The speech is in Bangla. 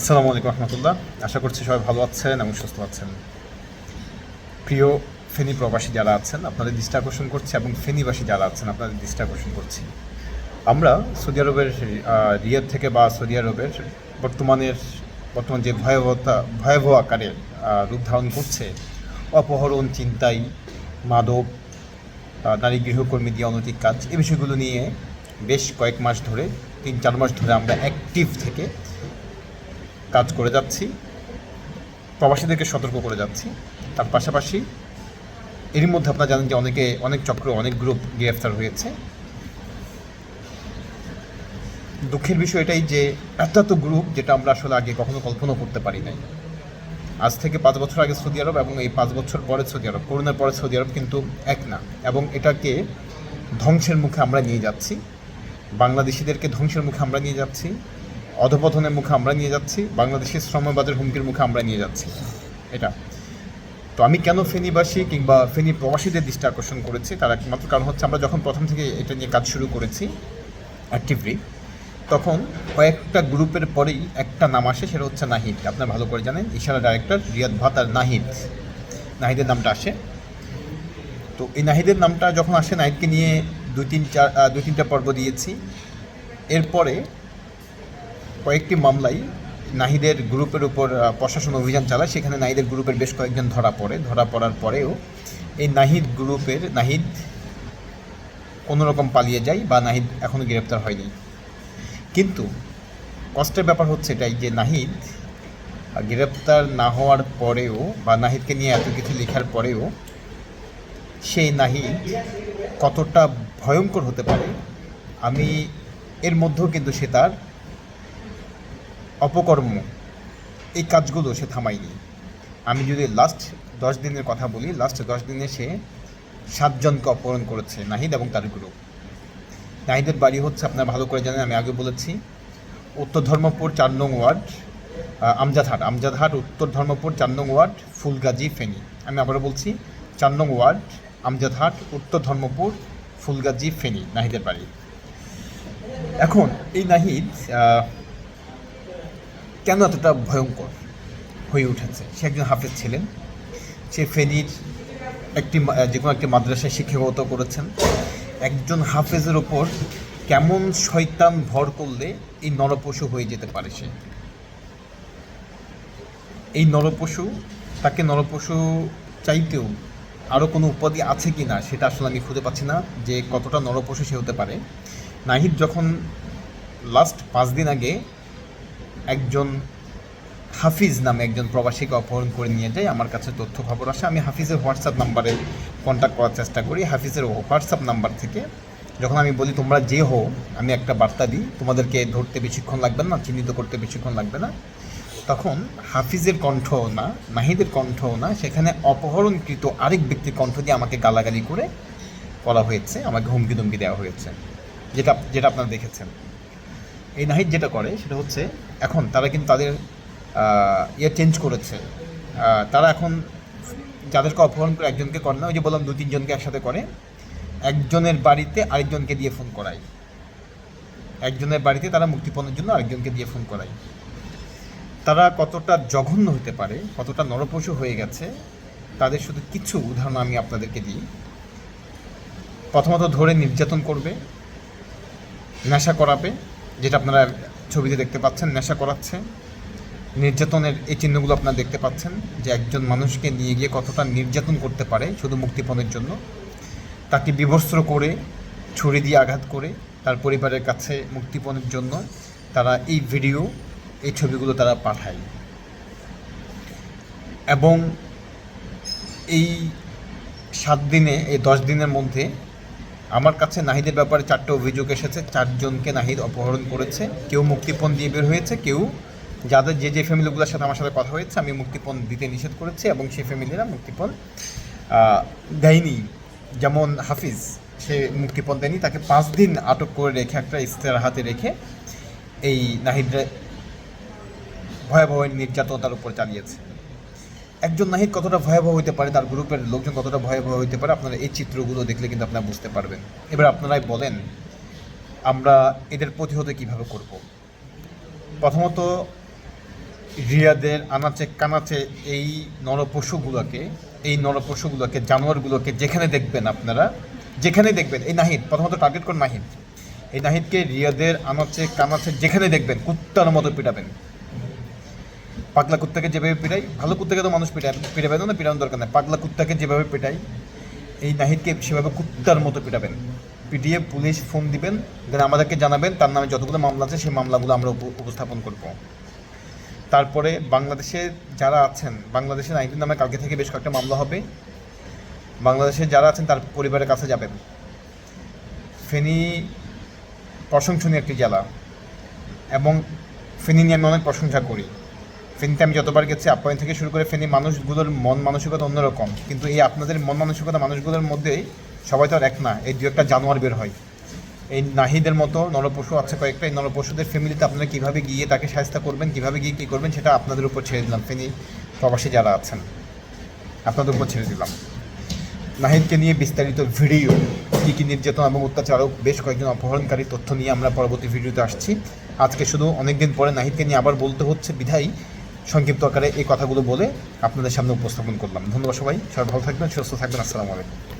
আসসালামু আলাইকুম রহমতুল্লাহ। আশা করছি সবাই ভালো আছেন এবং সুস্থ আছেন। প্রিয় ফেনী প্রবাসী যারা আছেন, আপনাদের দৃষ্টি আকর্ষণ করছি এবং ফেনীবাসী যারা আছেন, আপনাদের দৃষ্টি আকর্ষণ করছি। আমরা সৌদি আরবের রিয়াদ থেকে বা সৌদি আরবের বর্তমানের, বর্তমান যে ভয়াবহতা, ভয়াবহ আকারে রূপ ধারণ করছে, অপহরণ, চিন্তাই, মাদক নারী গৃহকর্মী দিয়ে অনৈতিক কাজ এই বিষয়গুলো নিয়ে বেশ কয়েক মাস ধরে, তিন চার মাস ধরে আমরা অ্যাক্টিভ থেকে কাজ করে যাচ্ছি, প্রবাসীদেরকে সতর্ক করে যাচ্ছি। তার পাশাপাশি এরই মধ্যে আপনারা জানেন যে অনেকে, অনেক চক্র, অনেক গ্রুপ গ্রেফতার হয়েছে। দুঃখের বিষয় এটাই যে এত এত গ্রুপ যেটা আমরা আসলে আগে কখনো কল্পনা করতে পারি নাই। আজ থেকে পাঁচ বছর আগে সৌদি আরব এবং এই পাঁচ বছর পরে সৌদি আরব, করোনার পরে সৌদি আরব কিন্তু এক না। এবং এটাকে ধ্বংসের মুখে আমরা নিয়ে যাচ্ছি। বাংলাদেশিদেরকে ধ্বংসের মুখে আমরা নিয়ে যাচ্ছি। অধপতনের মুখে আমরা নিয়ে যাচ্ছি, বাংলাদেশের শ্রমবাদের হুমকির মুখে আমরা নিয়ে যাচ্ছি। এটা। তো আমি কেন ফেনীবাসী কিংবা ফেনী প্রবাসীদের দৃষ্টি আকর্ষণ করেছি? তার একমাত্র কারণ হচ্ছে আমরা যখন প্রথম থেকে এটা নিয়ে কাজ শুরু করেছি অ্যাক্টিভলি তখন কয়েকটা গ্রুপের পরেই একটা নাম আসে, সেটা হচ্ছে নাহিদ। আপনারা ভালো করে জানেন, ইশারা ডাইরেক্টর রিয়াদ ভাত আর নাহিদ। নাহিদের নামটা আসে। তো এই নাহিদের নামটা যখন আসে, নাহিদকে নিয়ে দুই তিন চার দুই তিনটা পর্ব দিয়েছি। এরপরে কয়েকটি মামলায় নাহিদের গ্রুপের উপর প্রশাসন অভিযান চালায়। সেখানে নাহিদের গ্রুপের বেশ কয়েকজন ধরা পড়ে। ধরা পড়ার পরেও এই নাহিদ গ্রুপের, নাহিদ কোনো রকম পালিয়ে যায় বা নাহিদ এখনও গ্রেপ্তার হয়নি। কিন্তু কষ্টের ব্যাপার হচ্ছে এটাই যে নাহিদ গ্রেপ্তার না হওয়ার পরেও বা নাহিদকে নিয়ে এত কিছু লেখার পরেও সেই নাহিদ কতটা ভয়ঙ্কর হতে পারে, আমি এর মধ্যেও কিন্তু সে তার অপকর্ম, এই কাজগুলো সে থামায়নি। আমি যদি লাস্ট দশ দিনের কথা বলি লাস্ট দশ দিনে সে সাতজনকে অপহরণ করেছে, নাহিদ এবং তার গ্রুপ নাহিদের বাড়ি হচ্ছে, আপনারা ভালো করে জানেন, আমি আগে বলেছি, উত্তর ধর্মপুর চার নং ওয়ার্ড আমজাদহাট। আমজাদহাট, উত্তর ধর্মপুর চার নং ওয়ার্ড, ফুলগাজী, ফেনী। আমি আবারও বলছি, চার নং ওয়ার্ড, আমজাদহাট, উত্তর ধর্মপুর, ফুলগাজী, ফেনী, নাহিদের বাড়ি। এখন এই নাহিদ কেন এতটা ভয়ঙ্কর হয়ে উঠেছে? সে একজন হাফেজ ছিলেন। সে ফেনীর একটি যে কোনো একটি মাদ্রাসায় শিক্ষকতা করেছেন। একজন হাফেজের ওপর কেমন শয়তান ভর করলে এই নরপশু হয়ে যেতে পারে সে? এই নরপশু, তাকে নরপশু চাইতেও আরও কোনো উপাধি আছে কি না সেটা আসলে আমি খুঁজে পাচ্ছি না, যে কতটা নরপশু সে হতে পারে। নাহিদ যখন লাস্ট পাঁচ দিন আগে একজন হাফিজ নামে একজন প্রবাসীকে অপহরণ করে নিয়ে যায় আমার কাছে তথ্য খবর আসে। আমি হাফিজের হোয়াটসঅ্যাপ নাম্বারে কন্ট্যাক্ট করার চেষ্টা করি। হাফিজের হোয়াটসঅ্যাপ নাম্বার থেকে যখন আমি বলি, তোমরা যে হো আমি একটা বার্তা দিই। তোমাদেরকে ধরতে বেশিক্ষণ লাগবে না, চিহ্নিত করতে বেশিক্ষণ লাগবে না। তখন হাফিজের কণ্ঠ না, নাহিদের কণ্ঠ না, সেখানে অপহরণকৃত আরেক ব্যক্তির কণ্ঠ দিয়ে আমাকে গালাগালি করে করা হয়েছে। আমাকে হুমকি ধুমকি দেওয়া হয়েছে। যেটা যেটা আপনারা দেখেছেন। এই নাহিদ যেটা করে, সেটা হচ্ছে এখন তারা কিন্তু তাদের ইয়ে চেঞ্জ করেছে। তারা এখন যাদেরকে অপহরণ করে একজনকে করে না, ওই যে বললাম দু তিনজনকে একসাথে করে, একজনের বাড়িতে আরেকজনকে দিয়ে ফোন করায়। একজনের বাড়িতে তারা মুক্তিপণের জন্য আরেকজনকে দিয়ে ফোন করায়। তারা কতটা জঘন্য হতে পারে, কতটা নরপশু হয়ে গেছে, তাদের শুধু কিছু উদাহরণ আমি আপনাদেরকে দিই। প্রথমত ধরে নির্যাতন করবে, নেশা করাবে, যেটা আপনারা ছবিতে দেখতে পাচ্ছেন, নেশা করাচ্ছে। নির্যাতনের এই চিহ্নগুলো আপনারা দেখতে পাচ্ছেন, যে একজন মানুষকে নিয়ে গিয়ে কতটা নির্যাতন করতে পারে শুধু মুক্তিপণের জন্য। তাকে বিভস্ত্র করে, ছুরি দিয়ে আঘাত করে তার পরিবারের কাছে মুক্তিপণের জন্য তারা এই ভিডিও, এই ছবিগুলো তারা পাঠায়। এবং এই সাত দিনে, এই দশ দিনের মধ্যে আমার কাছে নাহিদের ব্যাপারে চারটে অভিযোগ এসেছে। চারজনকে নাহিদ অপহরণ করেছে। কেউ মুক্তিপণ দিয়ে বের হয়েছে, কেউ যাদের যে যে ফ্যামিলিগুলোর সাথে আমার সাথে কথা হয়েছে, আমি মুক্তিপণ দিতে নিষেধ করেছি এবং সেই ফ্যামিলিরা মুক্তিপণ দেয়নি। যেমন হাফিজ, সে মুক্তিপণ দেয়নি, তাকে পাঁচ দিন আটক করে রেখে একটা ইস্তেহার হাতে রেখে এই নাহিদরা ভয়াবহ নির্যাতন তার উপর চালিয়েছে। একজন নাহিদ কতটা ভয়াবহ হইতে পারে, তার গ্রুপের লোকজন কতটা ভয়াবহ হইতে পারে, আপনারা এই চিত্রগুলো দেখলে কিন্তু আপনারা বুঝতে পারবেন। এবার আপনারাই বলেন, আমরা এদের প্রতিহত কীভাবে করব? প্রথমত, রিয়াদের আনাচে কানাচে এই নরপশুগুলোকে এই নরপশুগুলোকে, জানোয়ারগুলোকে যেখানে দেখবেন আপনারা, যেখানে দেখবেন, এই নাহিদ, প্রথমত টার্গেট করুন নাহিদ? এই নাহিদকে রিয়াদের আনাচে কানাচে যেখানে দেখবেন, কুত্তার মতো পিটাবেন। পাগলা কুত্তাকে যেভাবে পিটাই, ভালো কুত্তাকে তো মানুষ পিটায়, পিটাবে না, পিটানোর দরকার নেই। পাগলা কুত্তাকে যেভাবে পিটাই, এই নাহিদকে সেভাবে কুত্তার মতো পিটাবেন। পিটিয়ে পুলিশ ফোন দিবেন, দেন আমাদেরকে জানাবেন তার নামে যতগুলো মামলা আছে, সেই মামলাগুলো আমরা উপ- উপস্থাপন করব। তারপরে বাংলাদেশে যারা আছেন, বাংলাদেশে নাইনটিন নামে কালকে থেকে বেশ কয়েকটা মামলা হবে। বাংলাদেশে যারা আছেন, তার পরিবারের কাছে যাবেন। ফেনী প্রশংসনীয় একটি জেলা। এবং ফেনী নিয়ে আমি অনেক প্রশংসা করি। ফেনীতে আমি যতবার গেছি আপ্যায়ন থেকে শুরু করে ফেনী মানুষগুলোর মন মানসিকতা অন্যরকম। কিন্তু এই আপনাদের মন মানসিকতা মানুষগুলোর মধ্যেই সবাই তো আর এক না, এই দু একটা জানোয়ার বের হয়। এই নাহিদের মতো নরপশু আছে কয়েকটা, এই নরপশুদের ফ্যামিলিতে আপনারা কীভাবে গিয়ে তাকে সাহায্য করবেন, কীভাবে গিয়ে কী করবেন, সেটা আপনাদের উপর ছেড়ে দিলাম। ফেনী প্রবাসী যারা আছেন, আপনাদের উপর ছেড়ে দিলাম। নাহিদকে নিয়ে বিস্তারিত ভিডিও, কী কী নির্যাতন এবং অত্যাচারক বেশ কয়েকজন অপহরণকারী তথ্য নিয়ে আমরা পরবর্তী ভিডিওতে আসছি। আজকে শুধু অনেকদিন পরে নাহিদকে নিয়ে আবার বলতে হচ্ছে, বিধায় সংক্ষিপ্ত আকারে এই কথাগুলো বলে আপনাদের সামনে উপস্থাপন করলাম। ধন্যবাদ সবাই। সবাই ভালো থাকবেন, সুস্থ থাকবেন। আসসালামু আলাইকুম।